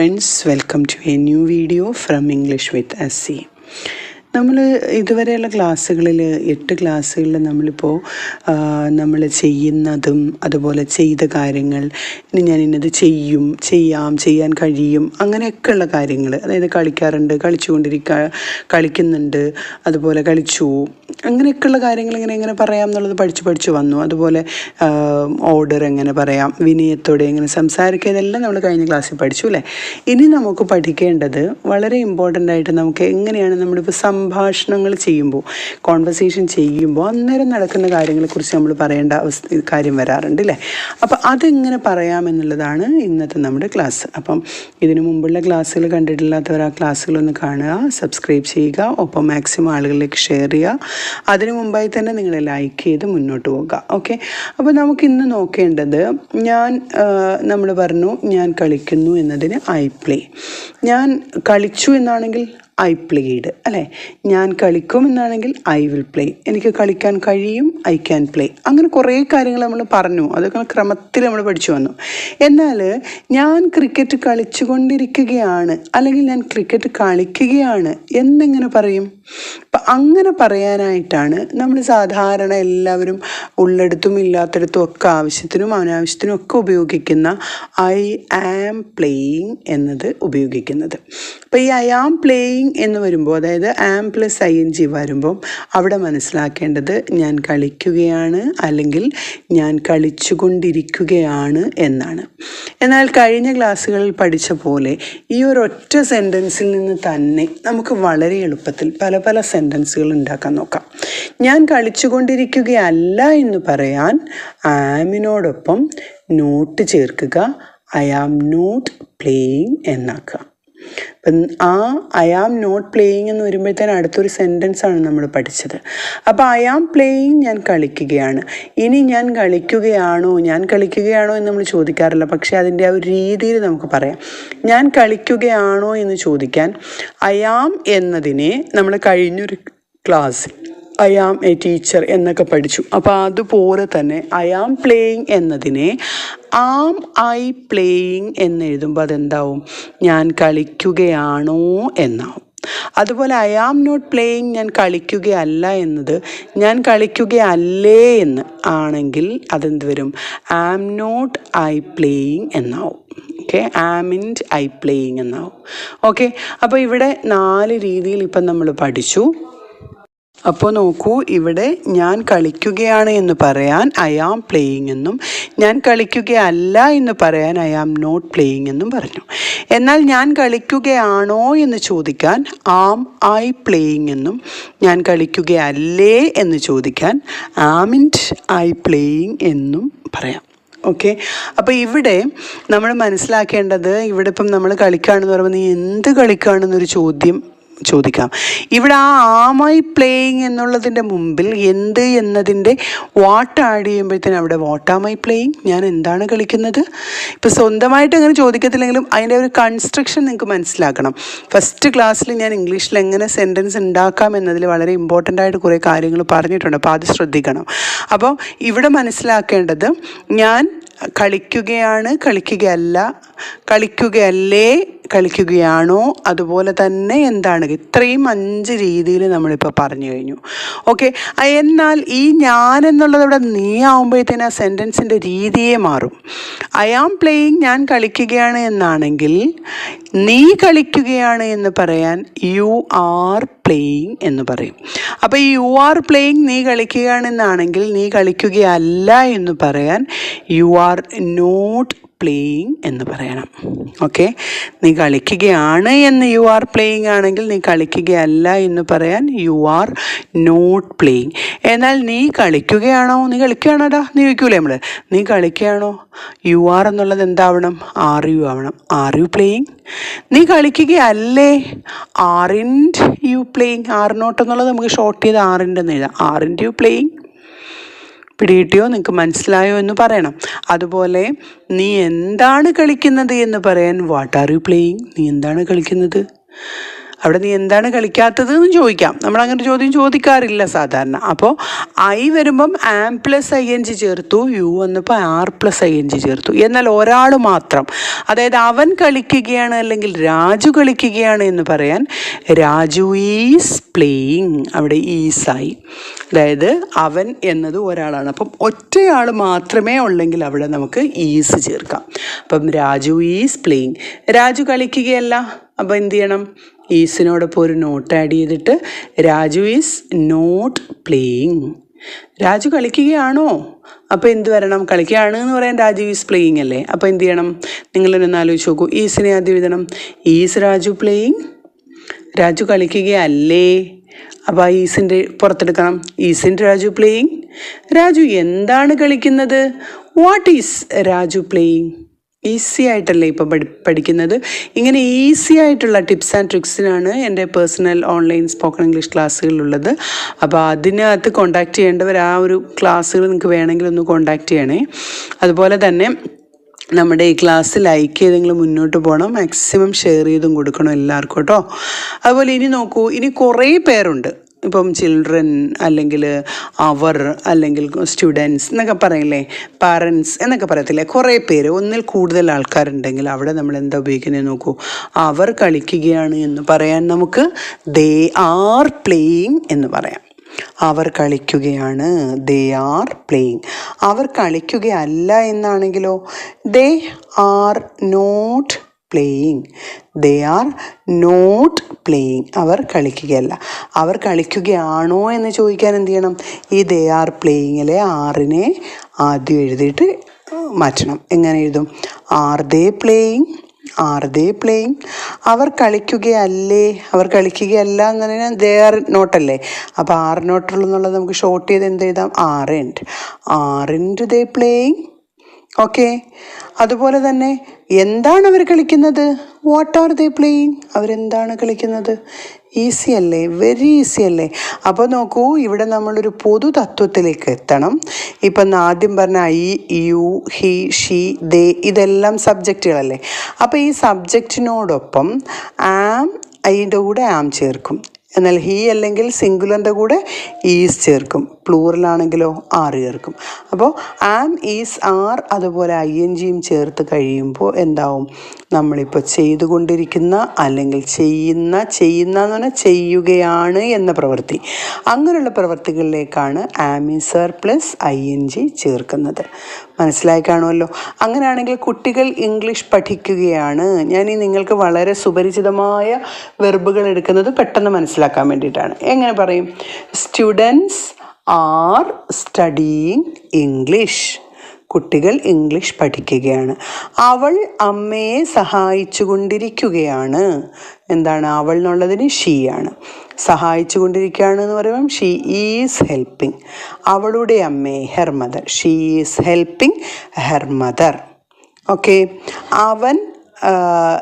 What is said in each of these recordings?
Friends, welcome to a new video from English with SC. നമ്മൾ ഇതുവരെയുള്ള ക്ലാസ്സുകളിൽ എട്ട് ക്ലാസ്സുകളിൽ നമ്മളിപ്പോൾ നമ്മൾ ചെയ്യുന്നതും അതുപോലെ ചെയ്ത കാര്യങ്ങൾ ഇനി ഞാൻ ഇന്നത് ചെയ്യും ചെയ്യാം ചെയ്യാൻ കഴിയും അങ്ങനെയൊക്കെയുള്ള കാര്യങ്ങൾ അതായത് കളിക്കാറുണ്ട് കളിച്ചുകൊണ്ടിരിക്കുക കളിക്കുന്നുണ്ട് അതുപോലെ കളിച്ചു. അങ്ങനെയൊക്കെയുള്ള കാര്യങ്ങൾ ഇങ്ങനെ എങ്ങനെ പറയാം എന്നുള്ളത് പഠിച്ച് പഠിച്ച് വന്നു. അതുപോലെ ഓർഡർ എങ്ങനെ പറയാം വിനയത്തോടെ എങ്ങനെ സംസാരിക്കുക ഇതെല്ലാം നമ്മൾ കഴിഞ്ഞ ക്ലാസ്സിൽ പഠിച്ചു അല്ലേ? ഇനി നമുക്ക് പഠിക്കേണ്ടത് വളരെ ഇമ്പോർട്ടന്റ് ആയിട്ട് നമുക്ക് എങ്ങനെയാണ് നമ്മളിപ്പോൾ സംഭാഷണങ്ങൾ ചെയ്യുമ്പോൾ കോൺവെർസേഷൻ ചെയ്യുമ്പോൾ അന്നേരം നടക്കുന്ന കാര്യങ്ങളെക്കുറിച്ച് നമ്മൾ പറയേണ്ട അവസ്ഥ കാര്യം വരാറുണ്ട് അല്ലേ അപ്പോൾ അതെങ്ങനെ പറയാമെന്നുള്ളതാണ് ഇന്നത്തെ നമ്മുടെ ക്ലാസ്. അപ്പം ഇതിനു മുമ്പുള്ള ക്ലാസ്സുകൾ കണ്ടിട്ടില്ലാത്തവർ ആ ക്ലാസ്സുകളൊന്ന് കാണുക സബ്സ്ക്രൈബ് ചെയ്യുക ഒപ്പം മാക്സിമം ആളുകളിലേക്ക് ഷെയർ ചെയ്യുക. അതിനു മുമ്പായി തന്നെ നിങ്ങൾ ലൈക്ക് ചെയ്ത് മുന്നോട്ട് പോകുക ഓക്കെ അപ്പോൾ നമുക്ക് ഇന്ന് നോക്കേണ്ടത് ഞാൻ നമ്മൾ പറഞ്ഞു ഞാൻ കളിക്കുന്നു എന്നതിന് ഐ പ്ലേ ഞാൻ കളിച്ചു എന്നാണെങ്കിൽ ഐ പ്ലേഡ് അല്ലേ? ഞാൻ കളിക്കും എന്നാണെങ്കിൽ ഐ വിൽ പ്ലേ എനിക്ക് കളിക്കാൻ കഴിയും ഐ ക്യാൻ പ്ലേ അങ്ങനെ കുറേ കാര്യങ്ങൾ നമ്മൾ പറഞ്ഞു. അതൊക്കെ ക്രമത്തിൽ നമ്മൾ പഠിച്ചു വന്നു. എന്നാൽ ഞാൻ ക്രിക്കറ്റ് കളിച്ചുകൊണ്ടിരിക്കുകയാണ് അല്ലെങ്കിൽ ഞാൻ ക്രിക്കറ്റ് കളിക്കുകയാണ് എന്നെങ്ങനെ പറയും? അപ്പം അങ്ങനെ പറയാനായിട്ടാണ് നമ്മൾ സാധാരണ എല്ലാവരും ഉള്ളിടത്തും ഇല്ലാത്തടത്തും ഒക്കെ ആവശ്യത്തിനും അനാവശ്യത്തിനും ഒക്കെ ഉപയോഗിക്കുന്ന ഐ ആം പ്ലേയിങ് എന്നത് ഉപയോഗിക്കുന്നത്. അപ്പോൾ ഈ ഐ ആം പ്ലേയിങ് എന്ന് വരുമ്പോൾ അതായത് am plus I N G വരുമ്പോൾ അവിടെ മനസ്സിലാക്കേണ്ടത് ഞാൻ കളിക്കുകയാണ് അല്ലെങ്കിൽ ഞാൻ കളിച്ചുകൊണ്ടിരിക്കുകയാണ് എന്നാണ്. എന്നാൽ കഴിഞ്ഞ ക്ലാസ്സുകളിൽ പഠിച്ച പോലെ ഈ ഒരു ഒറ്റ സെന്റൻസിൽ നിന്ന് തന്നെ നമുക്ക് വളരെ എളുപ്പത്തിൽ പല പല സെന്റൻസുകൾ ഉണ്ടാക്കാൻ നോക്കാം. ഞാൻ കളിച്ചുകൊണ്ടിരിക്കുകയല്ല എന്ന് പറയാൻ ആമിനോടൊപ്പം നോട്ട് ചേർക്കുക ഐ ആം നോട്ട് പ്ലേയിങ് എന്നാക്കുക. അപ്പം ആ ഐ ആം നോട്ട് പ്ലേയിങ് എന്ന് വരുമ്പോഴത്തേന് അടുത്തൊരു സെന്റൻസ് ആണ് നമ്മൾ പഠിച്ചത്. അപ്പോൾ ഐ ആം പ്ലേയിങ് ഞാൻ കളിക്കുകയാണ്. ഇനി ഞാൻ കളിക്കുകയാണോ? ഞാൻ കളിക്കുകയാണോ എന്ന് നമ്മൾ ചോദിക്കാറില്ല. പക്ഷേ അതിന്റെ ആ ഒരു രീതിയിൽ നമുക്ക് പറയാം. ഞാൻ കളിക്കുകയാണോ എന്ന് ചോദിക്കാൻ ഐ ആം എന്നതിനെ നമ്മൾ കഴിഞ്ഞൊരു ക്ലാസ്സിൽ ഐ ആം എ ടീച്ചർ എന്നൊക്കെ പഠിച്ചു. അപ്പോൾ അതുപോലെ തന്നെ ഐ ആം പ്ലേയിങ് എന്നതിനെ ആം ഐ പ്ലേയിങ് എന്ന് എഴുതുമ്പോൾ അതെന്താവും? ഞാൻ കളിക്കുകയാണോ എന്നാവും. അതുപോലെ ഐ ആം നോട്ട് പ്ലേയിങ് ഞാൻ കളിക്കുകയല്ല എന്നത് ഞാൻ കളിക്കുകയല്ലേ എന്ന് ആണെങ്കിൽ അതെന്ത് വരും? ആം നോട്ട് ഐ പ്ലേയിങ് എന്നാവും. ഓക്കെ ആമിൻഡ് ഐ പ്ലേയിങ് എന്നാവും. ഓക്കെ അപ്പോൾ ഇവിടെ നാല് രീതിയിൽ ഇപ്പം നമ്മൾ പഠിച്ചു. അപ്പോൾ നോക്കൂ ഇവിടെ ഞാൻ കളിക്കുകയാണ് എന്ന് പറയാൻ ഐ ആം പ്ലേയിങ് എന്നും ഞാൻ കളിക്കുകയല്ല എന്ന് പറയാൻ ഐ ആം നോട്ട് പ്ലേയിങ് എന്നും പറഞ്ഞു. എന്നാൽ ഞാൻ കളിക്കുകയാണോ എന്ന് ചോദിക്കാൻ ആം ഐ പ്ലേയിങ് എന്നും ഞാൻ കളിക്കുകയല്ലേ എന്ന് ചോദിക്കാൻ ആമിൻഡ് ഐ പ്ലേയിങ് എന്നും പറയാം. ഓക്കെ അപ്പോൾ ഇവിടെ നമ്മൾ മനസ്സിലാക്കേണ്ടത് ഇവിടെ ഇപ്പം നമ്മൾ കളിക്കുകയാണെന്ന് പറയുമ്പോൾ നീ എന്ത് കളിക്കുകയാണെന്നൊരു ചോദ്യം ചോദിക്കാം. ഇവിടെ ആ ആമൈ പ്ലേയിങ് എന്നുള്ളതിന്റെ മുമ്പിൽ എന്ത് എന്നതിന്റെ വാട്ട് ആഡ് ചെയ്യുമ്പോഴത്തേനും അവിടെ വാട്ട് ആമൈ പ്ലേയിങ്? ഞാൻ എന്താണ് കളിക്കുന്നത്? ഇപ്പോൾ സ്വന്തമായിട്ട് അങ്ങനെ ചോദിക്കത്തില്ലെങ്കിലും അതിന്റെ ഒരു കൺസ്ട്രക്ഷൻ നിങ്ങൾക്ക് മനസ്സിലാക്കണം. ഫസ്റ്റ് ക്ലാസ്സിൽ ഞാൻ ഇംഗ്ലീഷിൽ എങ്ങനെ സെന്റൻസ് ഉണ്ടാക്കാം എന്നതിൽ വളരെ ഇമ്പോർട്ടന്റ് ആയിട്ട് കുറേ കാര്യങ്ങൾ പറഞ്ഞിട്ടുണ്ട്. അപ്പോൾ അത് ശ്രദ്ധിക്കണം. അപ്പോൾ ഇവിടെ മനസ്സിലാക്കേണ്ടത് ഞാൻ കളിക്കുകയാണ് കളിക്കുകയല്ല കളിക്കുകയല്ലേ കളിക്കുകയാണോ? അതുപോലെ തന്നെ എന്താണ്? ഇത്രയും അഞ്ച് രീതിയിൽ നമ്മളിപ്പോൾ പറഞ്ഞു കഴിഞ്ഞു. ഓക്കെ? എന്നാൽ ഈ ഞാൻ എന്നുള്ളത് ഇവിടെ നീ ആവുമ്പോഴത്തേന് ആ സെന്റൻസിന്റെ രീതിയെ മാറും. ഐ ആം പ്ലേയിങ് ഞാൻ കളിക്കുകയാണ് എന്നാണെങ്കിൽ നീ കളിക്കുകയാണ് എന്ന് പറയാൻ യു ആർ പ്ലേയിങ് എന്ന് പറയും. അപ്പോൾ ഈ യു ആർ പ്ലേയിങ് നീ കളിക്കുകയാണെന്നാണെങ്കിൽ നീ കളിക്കുകയല്ല എന്ന് പറയാൻ യു ആർ നോട്ട് പ്ലേയിങ് എന്ന് പറയണം. ഓക്കെ നീ കളിക്കുകയാണ് എന്ന് യു ആർ പ്ലേയിങ് ആണെങ്കിൽ നീ കളിക്കുകയല്ല എന്ന് പറയാൻ യു ആർ നോട്ട് പ്ലേയിങ് എന്നാൽ നീ കളിക്കുകയാണോ? നീ കളിക്കുകയാണോടാ നീ ചോദിക്കൂലേ നമ്മൾ നീ കളിക്കുകയാണോ? യു ആർ എന്നുള്ളത് എന്താവണം? ആർ യു ആവണം. ആർ യു പ്ലേയിങ് നീ കളിക്കുകയല്ലേ? Aren't you playing are not എന്നുള്ളത് നമുക്ക് ഷോർട്ട് ചെയ്ത് ആറിന്റെ എന്ന് എഴുതാം. ആറിന്റ് യു പ്ലേയിങ് പിടികിട്ടിയോ നിങ്ങൾക്ക് മനസ്സിലായോ എന്ന് പറയണം. അതുപോലെ നീ എന്താണ് കളിക്കുന്നത് എന്ന് പറയാൻ വാട്ട് ആർ യു പ്ലേയിങ് നീ എന്താണ് കളിക്കുന്നത്? അവിടെ നീ എന്താണ് കളിക്കാത്തത് എന്ന് ചോദിക്കാം. നമ്മൾ അങ്ങനെ ചോദ്യം ചോദിക്കാറില്ല സാധാരണ. അപ്പോൾ ഐ വരുമ്പം am plus I N G ചേർത്തു യു വന്നപ്പോൾ are plus I N G ചേർത്തു. എന്നാൽ ഒരാൾ മാത്രം അതായത് അവൻ കളിക്കുകയാണ് അല്ലെങ്കിൽ രാജു കളിക്കുകയാണ് എന്ന് പറയാൻ രാജു ഈസ് പ്ലേയിങ് അവിടെ ഈസായി അതായത് അവൻ എന്നത് ഒരാളാണ്. അപ്പം ഒറ്റയാൾ മാത്രമേ ഉള്ളെങ്കിൽ അവിടെ നമുക്ക് ഈസ് ചേർക്കാം. അപ്പം രാജു ഈസ് പ്ലേയിങ് രാജു കളിക്കുകയല്ല. അപ്പോൾ എന്ത് ചെയ്യണം? ഈസിനോടൊപ്പം ഒരു നോട്ട് ആഡ് ചെയ്തിട്ട് Raju is not playing Raju കളിക്കുകയാണോ? അപ്പോൾ എന്ത് വരണം? കളിക്കുകയാണ് എന്ന് പറയാൻ രാജു ഈസ് പ്ലേയിങ് അല്ലേ? അപ്പോൾ എന്ത് ചെയ്യണം? നിങ്ങളൊന്ന് ആലോചിച്ച് നോക്കൂ. ഈസിനെ ആദ്യം എഴുതണം. ഈസ് രാജു പ്ലേയിങ് രാജു കളിക്കുകയല്ലേ? അപ്പോൾ ആ ഈസിന്റെ പുറത്തെടുക്കണം. ഈസിന്റെ രാജു പ്ലേയിങ് രാജു എന്താണ് കളിക്കുന്നത്? What is Raju playing easy ആയിട്ടല്ലേ ഇപ്പോൾ പഠി പഠിക്കുന്നത്? ഇങ്ങനെ ഈസി ആയിട്ടുള്ള ടിപ്സ് ആൻഡ് ട്രിക്സിനാണ് എന്റെ പേഴ്സണൽ ഓൺലൈൻ സ്പോക്കൺ ഇംഗ്ലീഷ് ക്ലാസ്സുകളുള്ളത് അപ്പോൾ അതിനകത്ത് കോണ്ടാക്ട് ചെയ്യേണ്ടവർ ആ ഒരു ക്ലാസ്സുകൾ നിങ്ങൾക്ക് വേണമെങ്കിൽ ഒന്ന് കോണ്ടാക്ട് ചെയ്യണേ. അതുപോലെ തന്നെ നമ്മുടെ ഈ ക്ലാസ് ലൈക്ക് ചെയ്തെങ്കിലും മുന്നോട്ട് പോകണം. മാക്സിമം ഷെയർ ചെയ്തും കൊടുക്കണം എല്ലാവർക്കും കേട്ടോ. അതുപോലെ ഇനി നോക്കൂ ഇനി കുറേ പേരുണ്ട്. ഇപ്പം ചിൽഡ്രൻ അല്ലെങ്കിൽ അവർ അല്ലെങ്കിൽ സ്റ്റുഡൻസ് എന്നൊക്കെ പറയില്ലേ പാരൻസ് എന്നൊക്കെ പറയത്തില്ലേ കുറേ പേര്. ഒന്നിൽ കൂടുതൽ ആൾക്കാരുണ്ടെങ്കിൽ അവിടെ നമ്മൾ എന്താ ഉപയോഗിക്കുന്നത് നോക്കൂ. അവർ കളിക്കുകയാണ് എന്ന് പറയാൻ നമുക്ക് ദേ ആർ പ്ലേയിങ് എന്ന് പറയാം. അവർ കളിക്കുകയാണ് ദേ ആർ പ്ലേയിങ് അവർ കളിക്കുകയല്ല എന്നാണെങ്കിലോ they are not playing they are not playing അവർ കളിക്കുകയല്ല. അവർ കളിക്കുകയാണോ എന്ന് ചോദിക്കാൻ എന്ത് ചെയ്യണം? ഈ ദേ ആർ പ്ലേയിങ്ങിലെ ആറിനെ ആദ്യം എഴുതിയിട്ട് മാറ്റണം. എങ്ങനെ എഴുതും? Are they playing are they playing അവർ കളിക്കുകയല്ലേ? അവർ കളിക്കുകയല്ല എന്ന് പറഞ്ഞാൽ ദേ ആർ നോട്ടല്ലേ അപ്പോൾ ആർ നോട്ടുള്ളൂ എന്നുള്ളത് നമുക്ക് ഷോർട്ട് ചെയ്ത് എന്ത് എഴുതാം? Aren't aren't they playing okay അതുപോലെ തന്നെ എന്താണ് അവർ കളിക്കുന്നത്? വാട്ട് ആർ ദേ പ്ലേയിങ് അവരെന്താണ് കളിക്കുന്നത്? ഈസി അല്ലേ? വെരി ഈസി അല്ലേ? അപ്പോൾ നോക്കൂ ഇവിടെ നമ്മളൊരു പൊതു തത്വത്തിലേക്ക് എത്തണം. ഇപ്പം ആദ്യം പറഞ്ഞ I you he she they ഇതെല്ലാം സബ്ജക്റ്റുകളല്ലേ അപ്പോൾ ഈ സബ്ജക്റ്റിനോടൊപ്പം ആം അതിന്റെ കൂടെ ആം ചേർക്കും. എന്നാൽ ഹീ അല്ലെങ്കിൽ സിംഗുലറിന്റെ കൂടെ ഈസ് ചേർക്കും. പ്ലൂറലാണെങ്കിലോ ആർ ചേർക്കും. അപ്പോൾ ആം ഈസ് ആർ അതുപോലെ ഐ എൻ ജിയും ചേർത്ത് കഴിയുമ്പോൾ എന്താവും? നമ്മളിപ്പോൾ ചെയ്തുകൊണ്ടിരിക്കുന്ന അല്ലെങ്കിൽ ചെയ്യുന്ന ചെയ്യുന്ന എന്ന് പറഞ്ഞാൽ ചെയ്യുകയാണ് എന്ന പ്രവൃത്തി. അങ്ങനെയുള്ള പ്രവൃത്തികളിലേക്കാണ് am is are plus I N G ചേർക്കുന്നത്. മനസ്സിലായി കാണുമല്ലോ? അങ്ങനെയാണെങ്കിൽ കുട്ടികൾ ഇംഗ്ലീഷ് പഠിക്കുകയാണ്. ഞാൻ ഈ നിങ്ങൾക്ക് വളരെ സുപരിചിതമായ വെർബുകൾ എടുക്കുന്നത് പെട്ടെന്ന് മനസ്സിലാക്കാൻ വേണ്ടിയിട്ടാണ്. എങ്ങനെ പറയും? സ്റ്റുഡൻസ് ആർ സ്റ്റഡിയിങ് ഇംഗ്ലീഷ് കുട്ടികൾ ഇംഗ്ലീഷ് പഠിക്കുകയാണ്. അവൾ അമ്മയെ സഹായിച്ചു കൊണ്ടിരിക്കുകയാണ് എന്താണ് അവൾ എന്നുള്ളതിന് ഷീ ആണ്. സഹായിച്ചു കൊണ്ടിരിക്കുകയാണ് എന്ന് പറയുമ്പം ഷീ ഈസ് ഹെൽപ്പിംഗ് അവളുടെ അമ്മയെ her mother she is helping her mother okay അവൻ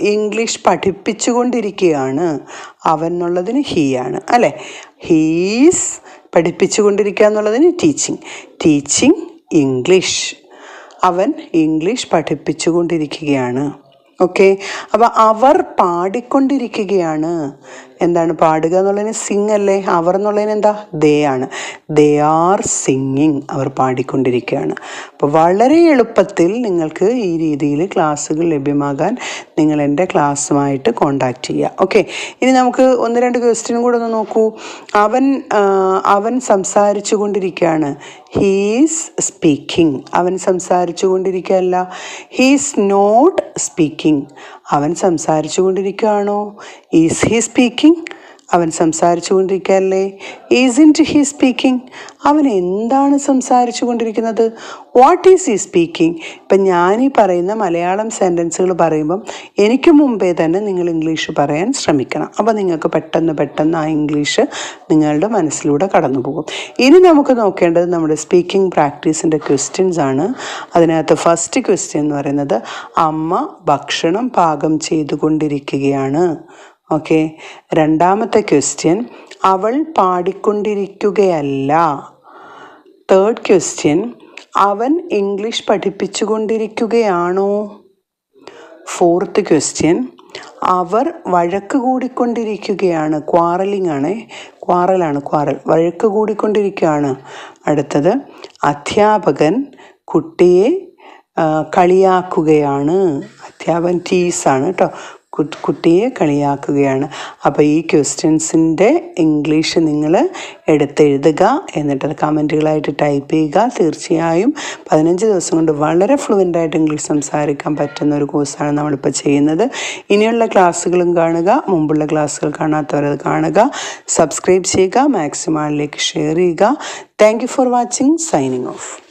ഇംഗ്ലീഷ് പഠിപ്പിച്ചു കൊണ്ടിരിക്കുകയാണ് അവൻ എന്നുള്ളതിന് ഹീ ആണ്. അല്ലേ? ഹീസ് പഠിപ്പിച്ചു കൊണ്ടിരിക്കുക എന്നുള്ളതിന് ടീച്ചിങ് ടീച്ചിങ് ഇംഗ്ലീഷ് അവൻ ഇംഗ്ലീഷ് പഠിപ്പിച്ചു കൊണ്ടിരിക്കുകയാണ്. ഓക്കെ അപ്പോൾ അവർ പാടിക്കൊണ്ടിരിക്കുകയാണ്. എന്താണ് പാടുക എന്നുള്ളതിന് സിംഗ് അല്ലേ? അവർ എന്നുള്ളതിന് എന്താ? ദേ ആണ്. ദേ ആർ സിംഗിങ് അവർ പാടിക്കൊണ്ടിരിക്കുകയാണ്. അപ്പോൾ വളരെ എളുപ്പത്തിൽ നിങ്ങൾക്ക് ഈ രീതിയിൽ ക്ലാസ്സുകൾ ലഭ്യമാകാൻ നിങ്ങൾ എന്റെ ക്ലാസ്സുമായിട്ട് കോണ്ടാക്ട് ചെയ്യുക. ഓക്കെ ഇനി നമുക്ക് ഒന്ന് രണ്ട് ക്വസ്റ്റ്യനും കൂടെ ഒന്ന് നോക്കൂ. അവൻ അവൻ സംസാരിച്ചു കൊണ്ടിരിക്കുകയാണ്. ഹീസ് സ്പീക്കിംഗ് അവൻ സംസാരിച്ചു കൊണ്ടിരിക്കുകയല്ല. ഹീസ് നോട്ട് സ്പീക്കിംഗ് അവൻ സംസാരിച്ചു കൊണ്ടിരിക്കുകയാണോ ഈസ് ഹി സ്പീക്കിംഗ് അവൻ സംസാരിച്ചു കൊണ്ടിരിക്കുകയല്ലേ ഈസിന്റ് ഹീ സ്പീക്കിംഗ് അവൻ എന്താണ് സംസാരിച്ചു കൊണ്ടിരിക്കുന്നത് വാട്ട് ഈസ് ഈ സ്പീക്കിംഗ് ഇപ്പം ഈ പറയുന്ന മലയാളം സെന്റൻസുകൾ പറയുമ്പം എനിക്ക് മുമ്പേ തന്നെ നിങ്ങൾ ഇംഗ്ലീഷ് പറയാൻ ശ്രമിക്കണം. അപ്പോൾ നിങ്ങൾക്ക് പെട്ടെന്ന് പെട്ടെന്ന് ആ ഇംഗ്ലീഷ് നിങ്ങളുടെ മനസ്സിലൂടെ കടന്നു പോകും ഇനി നമുക്ക് നോക്കേണ്ടത് നമ്മുടെ സ്പീക്കിംഗ് പ്രാക്ടീസിന്റെ ക്വസ്റ്റ്യൻസ് ആണ്. അതിനകത്ത് ഫസ്റ്റ് ക്വസ്റ്റ്യൻ എന്ന് പറയുന്നത് അമ്മ ഭക്ഷണം പാകം ചെയ്തുകൊണ്ടിരിക്കുകയാണ്. ഓക്കെ രണ്ടാമത്തെ ക്വസ്റ്റ്യൻ അവൾ പാടിക്കൊണ്ടിരിക്കുകയല്ല. തേർഡ് ക്വസ്റ്റ്യൻ അവൻ ഇംഗ്ലീഷ് പഠിപ്പിച്ചുകൊണ്ടിരിക്കുകയാണോ? ഫോർത്ത് ക്വസ്റ്റ്യൻ അവർ വഴക്ക് കൂടിക്കൊണ്ടിരിക്കുകയാണ്. ക്വാറലിംഗ് ആണ്. ക്വാറലാണ് ക്വാറൽ വഴക്ക് കൂടിക്കൊണ്ടിരിക്കുകയാണ്. അടുത്തത്. അധ്യാപകൻ കുട്ടിയെ കളിയാക്കുകയാണ്. അധ്യാപകൻ ടീസാണ് കേട്ടോ. കുട്ടിയെ കളിയാക്കുകയാണ്. അപ്പോൾ ഈ ക്വസ്റ്റ്യൻസിന്റെ ഇംഗ്ലീഷ് നിങ്ങൾ എടുത്തെഴുതുക എന്നിട്ട് കമന്റുകളായിട്ട് ടൈപ്പ് ചെയ്യുക. തീർച്ചയായും പതിനഞ്ച് ദിവസം കൊണ്ട് വളരെ ഫ്ലുവന്റായിട്ട് ഇംഗ്ലീഷ് സംസാരിക്കാൻ പറ്റുന്ന ഒരു കോഴ്സാണ് നമ്മളിപ്പോൾ ചെയ്യുന്നത്. ഇനിയുള്ള ക്ലാസ്സുകളും കാണുക മുമ്പുള്ള ക്ലാസ്സുകൾ കാണാത്തവരത് കാണുക. സബ്സ്ക്രൈബ് ചെയ്യുക മാക്സിമാളിലേക്ക് ഷെയർ ചെയ്യുക. Thank for watching signing off.